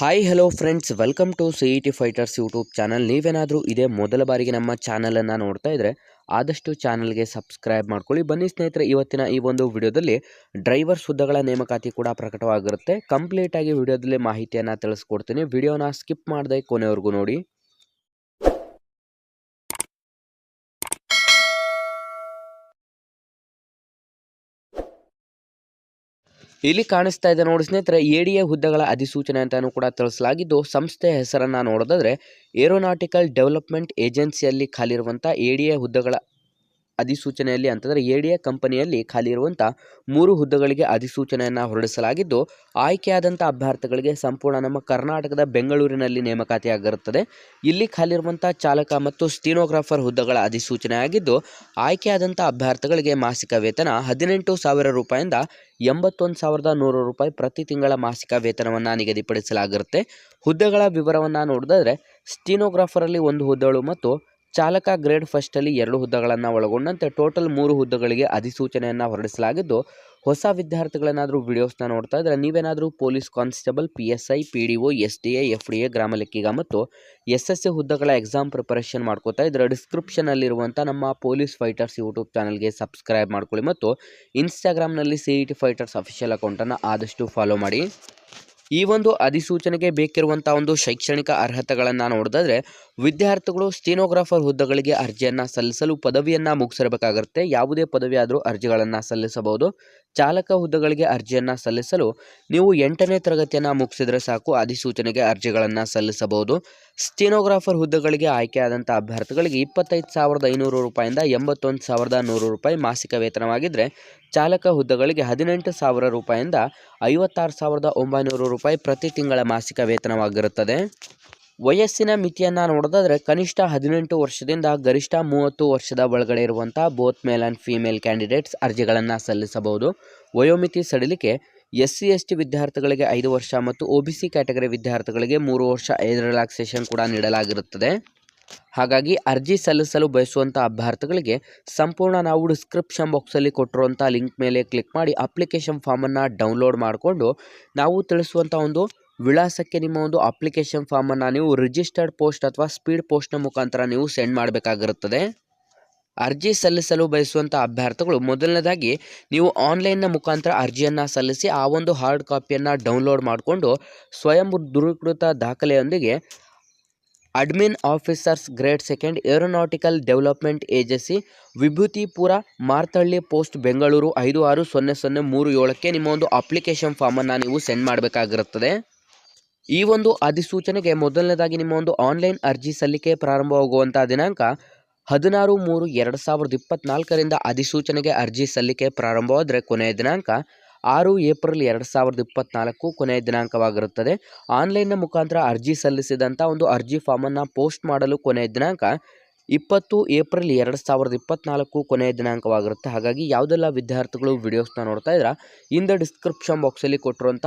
Hi hello friends welcome to C E T fighters YouTube channel ನೀವೇನಾದರೂ ಇದೇ ಮೊದಲ ಬಾರಿಗೆ ನಮ್ಮ ಚಾನಲನ್ನು ನೋಡ್ತಾ ಇದ್ದರೆ ಆದಷ್ಟು ಚಾನಲ್ಗೆ ಸಬ್ಸ್ಕ್ರೈಬ್ ಮಾಡ್ಕೊಳ್ಳಿ. ಬನ್ನಿ ಸ್ನೇಹಿತರೆ, ಇವತ್ತಿನ ಈ ಒಂದು ವಿಡಿಯೋದಲ್ಲಿ ಡ್ರೈವರ್ ಹುದ್ದೆಗಳ ನೇಮಕಾತಿ ಕೂಡ ಪ್ರಕಟವಾಗಿರುತ್ತೆ. ಕಂಪ್ಲೀಟಾಗಿ ವಿಡಿಯೋದಲ್ಲಿ ಮಾಹಿತಿಯನ್ನು ತಿಳಿಸ್ಕೊಡ್ತೀನಿ. ವಿಡಿಯೋನ ಸ್ಕಿಪ್ ಮಾಡದೆ ಕೊನೆವರೆಗೂ ನೋಡಿ. ಇಲ್ಲಿ ಕಾಣಿಸ್ತಾ ಇದೆ ನೋಡಿ ಸ್ನೇಹಿತರೆ, ಎ ಹುದ್ದೆಗಳ ಅಧಿಸೂಚನೆ ಅಂತಾನೂ ಕೂಡ ತಿಳಿಸಲಾಗಿದ್ದು ಸಂಸ್ಥೆಯ ಹೆಸರನ್ನ ನೋಡೋದಾದ್ರೆ, ಏರೋನಾಟಿಕಲ್ ಡೆವಲಪ್ಮೆಂಟ್ ಏಜೆನ್ಸಿಯಲ್ಲಿ ಖಾಲಿರುವಂಥ ಎ ಡಿ ಎ ಹುದ್ದೆಗಳ ಅಧಿಸೂಚನೆಯಲ್ಲಿ ಅಂತಂದರೆ ಎ ಡಿ ಎ ಕಂಪನಿಯಲ್ಲಿ ಖಾಲಿ ಇರುವಂಥ ಮೂರು ಹುದ್ದೆಗಳಿಗೆ ಅಧಿಸೂಚನೆಯನ್ನು ಹೊರಡಿಸಲಾಗಿದ್ದು ಆಯ್ಕೆಯಾದಂಥ ಅಭ್ಯರ್ಥಿಗಳಿಗೆ ಸಂಪೂರ್ಣ ನಮ್ಮ ಕರ್ನಾಟಕದ ಬೆಂಗಳೂರಿನಲ್ಲಿ ನೇಮಕಾತಿಯಾಗಿರುತ್ತದೆ. ಇಲ್ಲಿ ಖಾಲಿರುವಂಥ ಚಾಲಕ ಮತ್ತು ಸ್ಟೀನೋಗ್ರಾಫರ್ ಹುದ್ದೆಗಳ ಅಧಿಸೂಚನೆಯಾಗಿದ್ದು ಆಯ್ಕೆಯಾದಂಥ ಅಭ್ಯರ್ಥಿಗಳಿಗೆ ಮಾಸಿಕ ವೇತನ ಹದಿನೆಂಟು ಸಾವಿರ ರೂಪಾಯಿಂದ ಎಂಬತ್ತೊಂದು ಸಾವಿರದ ನೂರು ರೂಪಾಯಿ ಪ್ರತಿ ತಿಂಗಳ ಮಾಸಿಕ ವೇತನವನ್ನು ನಿಗದಿಪಡಿಸಲಾಗಿರುತ್ತೆ. ಹುದ್ದೆಗಳ ವಿವರವನ್ನು ನೋಡಿದ್ರೆ ಸ್ಟೀನೋಗ್ರಾಫರಲ್ಲಿ ಒಂದು ಹುದ್ದೆಗಳು ಮತ್ತು ಚಾಲಕ ಗ್ರೇಡ್ ಫಸ್ಟಲ್ಲಿ ಎರಡು ಹುದ್ದೆಗಳನ್ನು ಒಳಗೊಂಡಂತೆ ಟೋಟಲ್ ಮೂರು ಹುದ್ದೆಗಳಿಗೆ ಅಧಿಸೂಚನೆಯನ್ನು ಹೊರಡಿಸಲಾಗಿದ್ದು, ಹೊಸ ವಿದ್ಯಾರ್ಥಿಗಳೇನಾದರೂ ವಿಡಿಯೋಸ್ನ ನೋಡ್ತಾ ಇದ್ದರೆ ನೀವೇನಾದರೂ police constable, P S I, P D O, S D A, F D A ಗ್ರಾಮ ಲೆಕ್ಕಿಗ ಮತ್ತು ಎಸ್ ಎಸ್ ಎ ಹುದ್ದೆಗಳ ಎಕ್ಸಾಮ್ ಪ್ರಿಪರೇಷನ್ ಮಾಡ್ಕೋತಾ ಇದ್ದರೆ ಡಿಸ್ಕ್ರಿಪ್ಷನಲ್ಲಿರುವಂಥ ನಮ್ಮ ಪೊಲೀಸ್ ಫೈಟರ್ಸ್ ಯೂಟ್ಯೂಬ್ ಚಾನಲ್ಗೆ ಸಬ್ಸ್ಕ್ರೈಬ್ ಮಾಡ್ಕೊಳ್ಳಿ ಮತ್ತು ಇನ್ಸ್ಟಾಗ್ರಾಮ್ನಲ್ಲಿ C E T fighters official ಅಕೌಂಟನ್ನು ಆದಷ್ಟು ಫಾಲೋ ಮಾಡಿ. ಈ ಒಂದು ಅಧಿಸೂಚನೆಗೆ ಬೇಕಿರುವಂತಹ ಒಂದು ಶೈಕ್ಷಣಿಕ ಅರ್ಹತೆಗಳನ್ನು ನೋಡಿದ್ರೆ ವಿದ್ಯಾರ್ಥಿಗಳು ಸ್ಟೀನೋಗ್ರಾಫರ್ ಹುದ್ದೆಗಳಿಗೆ ಅರ್ಜಿಯನ್ನು ಸಲ್ಲಿಸಲು ಪದವಿಯನ್ನು ಮುಗಿಸಿರಬೇಕಾಗುತ್ತೆ. ಯಾವುದೇ ಪದವಿ ಆದರೂ ಅರ್ಜಿಗಳನ್ನು ಸಲ್ಲಿಸಬಹುದು. ಚಾಲಕ ಹುದ್ದೆಗಳಿಗೆ ಅರ್ಜಿಯನ್ನು ಸಲ್ಲಿಸಲು ನೀವು ಎಂಟನೇ ತರಗತಿಯನ್ನು ಮುಗಿಸಿದರೆ ಸಾಕು. ಅಧಿಸೂಚನೆಗೆ ಅರ್ಜಿಗಳನ್ನು ಸಲ್ಲಿಸಬಹುದು. ಸ್ಟೀನೋಗ್ರಾಫರ್ ಹುದ್ದೆಗಳಿಗೆ ಆಯ್ಕೆಯಾದಂಥ ಅಭ್ಯರ್ಥಿಗಳಿಗೆ ಇಪ್ಪತ್ತೈದು ಸಾವಿರದ ಐನೂರು ರೂಪಾಯಿಂದ ಎಂಬತ್ತೊಂದು ಸಾವಿರದ ನೂರು ರೂಪಾಯಿ ಮಾಸಿಕ ವೇತನವಾಗಿದ್ದರೆ ಚಾಲಕ ಹುದ್ದೆಗಳಿಗೆ ಹದಿನೆಂಟು ಸಾವಿರ ರೂಪಾಯಿಂದ ಐವತ್ತಾರು ಸಾವಿರದ ಒಂಬೈನೂರು ರೂಪಾಯಿ ಪ್ರತಿ ತಿಂಗಳ ಮಾಸಿಕ ವೇತನವಾಗಿರುತ್ತದೆ. ವಯಸ್ಸಿನ ಮಿತಿಯನ್ನು ನೋಡೋದಾದರೆ ಕನಿಷ್ಠ ಹದಿನೆಂಟು ವರ್ಷದಿಂದ ಗರಿಷ್ಠ ಮೂವತ್ತು ವರ್ಷದ ಒಳಗಡೆ ಇರುವಂಥ both male and female candidates ಅರ್ಜಿಗಳನ್ನು ಸಲ್ಲಿಸಬಹುದು. ವಯೋಮಿತಿ ಸಡಿಲಿಕೆ ಎಸ್ ಸಿ ಎಸ್ ಟಿ ವಿದ್ಯಾರ್ಥಿಗಳಿಗೆ ಐದು ವರ್ಷ ಮತ್ತು ಒ ಬಿ ಸಿ ಕ್ಯಾಟಗರಿ ವಿದ್ಯಾರ್ಥಿಗಳಿಗೆ ಮೂರು ವರ್ಷ ಏಜ್ ರಿಲ್ಯಾಕ್ಸೇಷನ್ ಕೂಡ ನೀಡಲಾಗಿರುತ್ತದೆ. ಹಾಗಾಗಿ ಅರ್ಜಿ ಸಲ್ಲಿಸಲು ಬಯಸುವಂಥ ಅಭ್ಯರ್ಥಿಗಳಿಗೆ ಸಂಪೂರ್ಣ ನಾವು ಡಿಸ್ಕ್ರಿಪ್ಷನ್ ಬಾಕ್ಸಲ್ಲಿ ಕೊಟ್ಟಿರುವಂಥ ಲಿಂಕ್ ಮೇಲೆ ಕ್ಲಿಕ್ ಮಾಡಿ ಅಪ್ಲಿಕೇಶನ್ ಫಾರ್ಮನ್ನು ಡೌನ್ಲೋಡ್ ಮಾಡಿಕೊಂಡು ನಾವು ತಿಳಿಸುವಂಥ ಒಂದು ವಿಳಾಸಕ್ಕೆ ನಿಮ್ಮ ಒಂದು ಅಪ್ಲಿಕೇಶನ್ ಫಾರ್ಮನ್ನು ನೀವು ರಿಜಿಸ್ಟರ್ಡ್ ಪೋಸ್ಟ್ ಅಥವಾ ಸ್ಪೀಡ್ ಪೋಸ್ಟ್ನ ಮುಖಾಂತರ ನೀವು ಸೆಂಡ್ ಮಾಡಬೇಕಾಗಿರುತ್ತದೆ. ಅರ್ಜಿ ಸಲ್ಲಿಸಲು ಬಯಸುವಂಥ ಅಭ್ಯರ್ಥಿಗಳು ಮೊದಲನೇದಾಗಿ ನೀವು ಆನ್ಲೈನ್ನ ಮುಖಾಂತರ ಅರ್ಜಿಯನ್ನು ಸಲ್ಲಿಸಿ ಆ ಒಂದು ಹಾರ್ಡ್ ಕಾಪಿಯನ್ನು ಡೌನ್ಲೋಡ್ ಮಾಡಿಕೊಂಡು ಸ್ವಯಂ ದೃಢೀಕೃತ ದಾಖಲೆಯೊಂದಿಗೆ admin officers grade second aeronautical development agency Vibhutipura Marathahalli post Bengaluru ಐದು ಆರು ಸೊನ್ನೆ ಸೊನ್ನೆ ಮೂರು ಏಳಕ್ಕೆ ನಿಮ್ಮ ಒಂದು ಅಪ್ಲಿಕೇಶನ್ ಫಾರ್ಮನ್ನು ನೀವು ಸೆಂಡ್ ಮಾಡಬೇಕಾಗಿರುತ್ತದೆ. ಈ ಒಂದು ಅಧಿಸೂಚನೆಗೆ ಮೊದಲನೇದಾಗಿ ನಿಮ್ಮ ಒಂದು ಆನ್ಲೈನ್ ಅರ್ಜಿ ಸಲ್ಲಿಕೆ ಪ್ರಾರಂಭವಾಗುವಂಥ ದಿನಾಂಕ ಹದಿನಾರು ಮೂರು ಎರಡು ಸಾವಿರದ ಇಪ್ಪತ್ನಾಲ್ಕರಿಂದ ಅಧಿಸೂಚನೆಗೆ ಅರ್ಜಿ ಸಲ್ಲಿಕೆ ಪ್ರಾರಂಭವಾದರೆ ಕೊನೆಯ ದಿನಾಂಕ ಆರು ಏಪ್ರಿಲ್ ಎರಡು ಸಾವಿರದ ಇಪ್ಪತ್ನಾಲ್ಕು ಕೊನೆಯ ದಿನಾಂಕವಾಗಿರುತ್ತದೆ. ಆನ್ಲೈನ್ನ ಮುಖಾಂತರ ಅರ್ಜಿ ಸಲ್ಲಿಸಿದಂಥ ಒಂದು ಅರ್ಜಿ ಫಾರ್ಮನ್ನು ಪೋಸ್ಟ್ ಮಾಡಲು ಕೊನೆಯ ದಿನಾಂಕ ಇಪ್ಪತ್ತು ಏಪ್ರಿಲ್ ಎರಡು ಸಾವಿರದ ಇಪ್ಪತ್ನಾಲ್ಕು ಕೊನೆಯ ದಿನಾಂಕವಾಗಿರುತ್ತೆ. ಹಾಗಾಗಿ ಯಾವುದೆಲ್ಲ ವಿದ್ಯಾರ್ಥಿಗಳು ವಿಡಿಯೋಸ್ನ ನೋಡ್ತಾ ಇದ್ರೆ ಇಂದ ಡಿಸ್ಕ್ರಿಪ್ಷನ್ ಬಾಕ್ಸಲ್ಲಿ ಕೊಟ್ಟಿರುವಂಥ